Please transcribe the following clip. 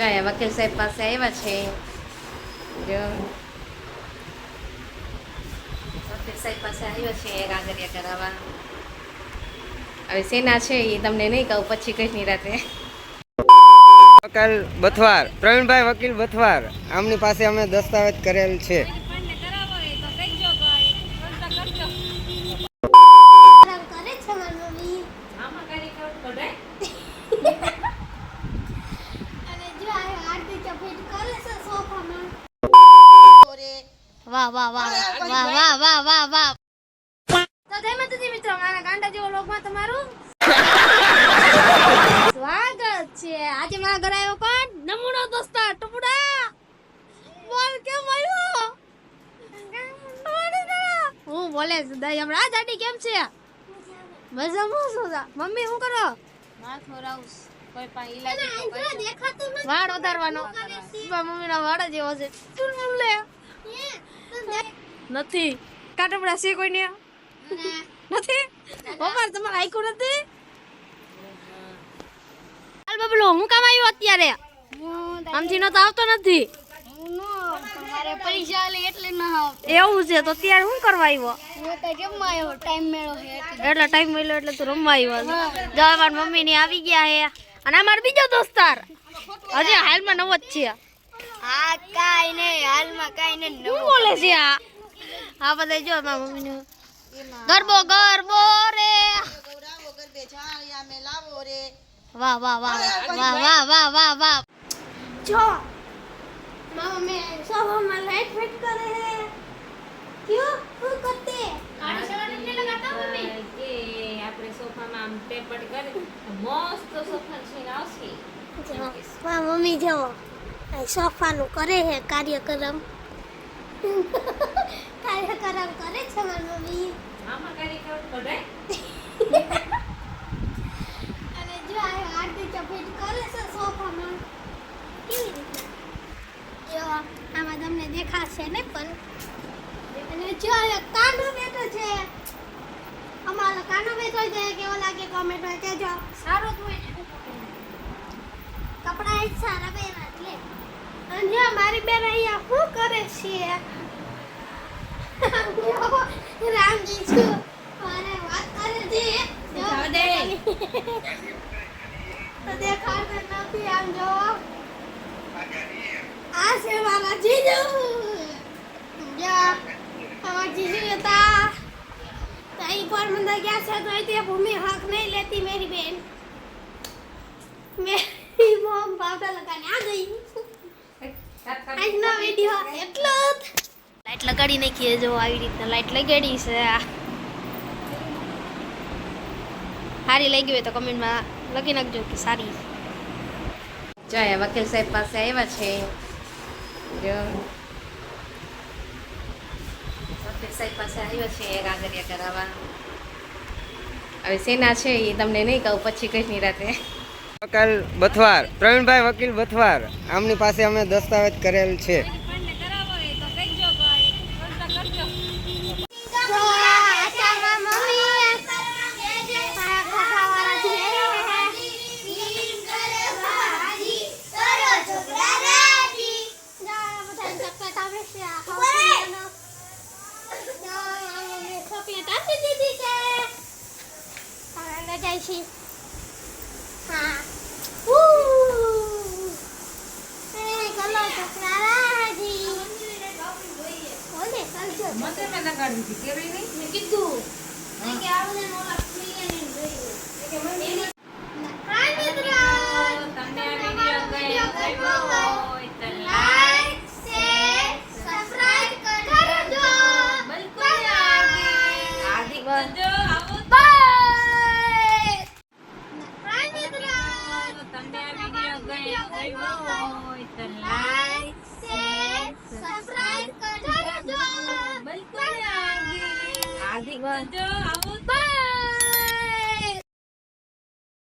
જો વકીલ સાહેબ પાસે આવ્યા છે. જો. વકીલ સાહેબ પાસે આવ્યો છે કાગળિયા કરાવવા હવે સેના છે એ તમને નહીં કહું, પછી કહીશની રાતે. વકીલ બથવાર, પ્રવીણભાઈ વકીલ બથવાર. આમની પાસે અમે દસ્તાવેજ કરેલ છે આરામ કરે છે મારી મમ્મી અને જો આ આરતી ચપેટ કરે છે સોફામાં વાહ વાહ વાહ વાહ વાહ વાહ વાહ વાહ તો જય માતાજી મિત્રો મારા ગાંડા જેવો લોકમાં તમારું સ્વાગત છે. આજે મારા ઘરે આવ્યો કોણ? નમૂનો દોસ્તા ટુકડા. બોલ કેમ આવ્યો? હું બોલે દઈ હમણાં દાદી કેમ છે? મજામાં. શું મમ્મી શું કરો? વાળ વધારવાનો. મમ્મી નો વાળ જેવો છે. નથી. કાટપડા છે કોઈ ને. નથી? પપ્પા તમારે આઈકું નથી? હાલ બબલો હું કામ આવ્યો અત્યારે? આમથી નતો આવતો નથી? પૈસા લે એટલે ના આવતો. એવું છે તો અત્યારે શું કરવા આવ્યો? ટાઈમ મેળો એટલે. ટાઈમ મળ્યો એટલે તું રમવા આવ્યો. છે મમ્મી ની આવી ગયા હે. અને આ બીજો દોસ્તાર. હજી હાલમાં નવો જ છે. હા કાઈ નહીં હાલમાં કાઈ નહીં શું બોલે છે આ? આ બધા જો મારા મમ્મી નું ગરબો ગરબો રે. વાહ વાહ વાહ વાહ વાહ વાહ વાહ વાહ જો મારા મમ્મી સવારમાં લાઈટ ફિટ કરે હે ક્યું શું કરતે ગાડી સવારે ને લગાતા મમ્મી કે આપણે કરી મસ્ત આવશે. મમ્મી જો સોફાનું કરે છે કાર્યક્રમ. કાર્યક્રમ કરે છે મારી મમ્મી. આમાં કાર્યક્રમ કઢાય અને જો આ આરતી ચપેટ કરે છે સોફામાં કેવી રીતના જો આમાં તમને દેખાશે ને પણ. અને જો કાનો બેઠો છે અમારો કાનો બેઠો છે કેવો લાગે કોમેન્ટમાં કહેજો. સારો જ હોય કપડા જ સારા પહેરા એટલે અને મારી બેન અહીંયા શું કરે છે? રામજી છું. મારે વાત કરે છે. તો દેખાડતો નથી આમ જો. આ છે મારા જીજુ. જો અમારા જીજુ હતા. તો અહીં પોરબંદર ગયા છે તો તે ભૂમિ હક નહીં લેતી મેરી બેન. મેરી મોમ પાવડર લગાને આ ગઈ આજનો વિડિયો એટલો લાઈટ લગાડી નાખીએ જો આવી રીતના લાઈટ લગાડી છે. આ સારી લાગી હોય તો કમેન્ટમાં લખી નાખજો કે સારી. જો અહીંયા વકીલ સાહેબ પાસે આવ્યા છે. જો. પાસે આવ્યો છે કાગળિયા કરાવવા હવે સેના છે એ તમને નહીં કહું પછી કહીશની રાતે. વકીલ બથવાર પ્રવીણભાઈ વકીલ બથવાર આમની પાસે અમે દસ્તાવેજ કરેલ છે. Mantan mana kan? Pikir ini? Begitu. Ini kayak apa nih? Mau lakuin yang ini? Ini kayak mana? Ini. Kain itu lah. Tanda. 感觉